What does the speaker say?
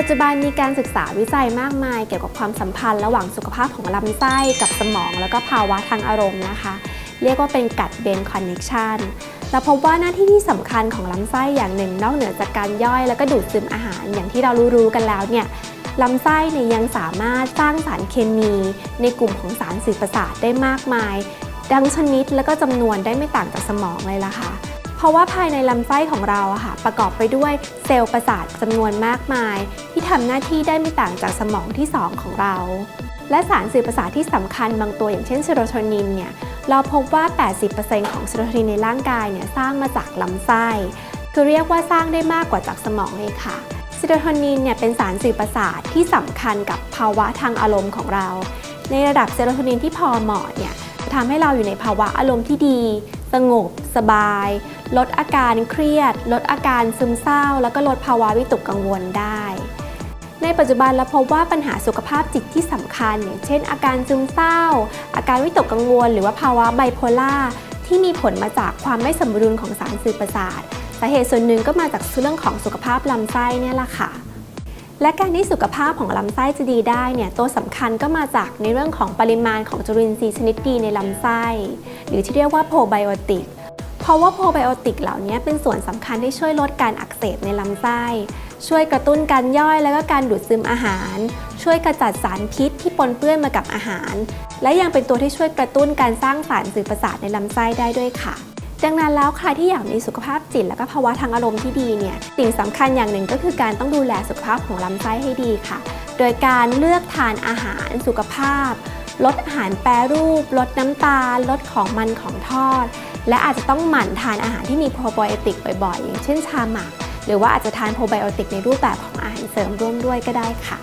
ปัจจุบันมีการศึกษาวิจัยมากมาย เกี่ยวกับความสัมพันธ์ระหว่างสุขภาพของลำไส้กับสมอง แล้วก็ภาวะทางอารมณ์นะคะ เรียกว่าเป็นกัดเบนคอนเน c ชันเราพบว่าหน้าที่ที่สำคัญของลำไส้อย่างหนึ่ง นอกเหนือจากการย่อยแล้วก็ดูดซึมอาหารอย่างที่เรารู้ๆกันแล้วเนี่ยลำไส้เนี่ยยังสามารถสร้างสารเคมีในกลุ่มของสารสื่อประสาทได้มากมาย ดังชนิดแล้วก็จำนวนได้ไม่ต่างจากสมองเลยล่ะค่ะ เพราะว่าภายในลำไส้ของเราอะค่ะประกอบไปด้วยเซลล์ประสาทจำนวนมากมาย ที่ทำหน้าที่ได้ไม่ต่างจากสมองที่ 2 ของเรา และสารสื่อประสาทที่สำคัญบางตัวอย่างเช่นเซโรโทนินเนี่ยเราพบว่า 80%ของเซโรโทนินในร่างกายเนี่ยสร้างมาจากลำไส้คือเรียกว่าสร้างได้มากกว่าจากสมองเลยค่ะเซโรโทนินเนี่ยเป็นสารสื่อประสาทที่สำคัญกับภาวะทางอารมณ์ของเรา ในระดับเซโรโทนินที่พอเหมาะเนี่ยจะทำให้เราอยู่ในภาวะอารมณ์ที่ดี สงบ สบาย ลดอาการเครียด ลดอาการซึมเศร้า แล้วก็ลดภาวะวิตกกังวลได้ ในปัจจุบันเราพบว่าปัญหาสุขภาพจิตที่สำคัญ อย่างเช่น อาการซึมเศร้า อาการวิตกกังวล หรือว่าภาวะไบโพล่าที่มีผลมาจากความไม่สมดุลของสารสื่อประสาทสาเหตุส่วนหนึ่งก็มาจากเรื่องของสุขภาพลำไส้เนี่ยแหละค่ะ และการที่สุขภาพของลำไส้จะดีได้เนี่ยตัวสำคัญก็มาจากในเรื่องของปริมาณของจุลินทรีย์ชนิดดีในลำไส้ หรือที่เรียกว่าโปรไบโอติกเพราะว่าโปรไบโอติกเหล่านี้เป็นส่วนสำคัญที่ช่วยลดการอักเสบในลำไส้ ช่วยกระตุ้นการย่อยแล้วก็การดูดซึมอาหาร ช่วยกระจัดสารพิษที่ปนเปื้อนมากับอาหาร และยังเป็นตัวที่ช่วยกระตุ้นการสร้างสารสื่อประสาทในลำไส้ได้ด้วยค่ะ ดังนั้นแล้วใครที่อยากมีสุขภาพจิต และก็ภาวะทางอารมณ์ที่ดีเนี่ยสิ่งสำคัญอย่างหนึ่งก็คือการต้องดูแลสุขภาพของลำไส้ให้ดีค่ะ โดยการเลือกทานอาหารสุขภาพ ลดอาหารแปรรูป ลดน้ำตาล ลดของมันของทอด และอาจจะต้องหมั่นทานอาหารที่มีโปรไบโอติกบ่อยๆ อย่างเช่นชาหมักหรือว่าอาจจะทานโปรไบโอติกในรูปแบบของอาหารเสริมร่วมด้วยก็ได้ค่ะ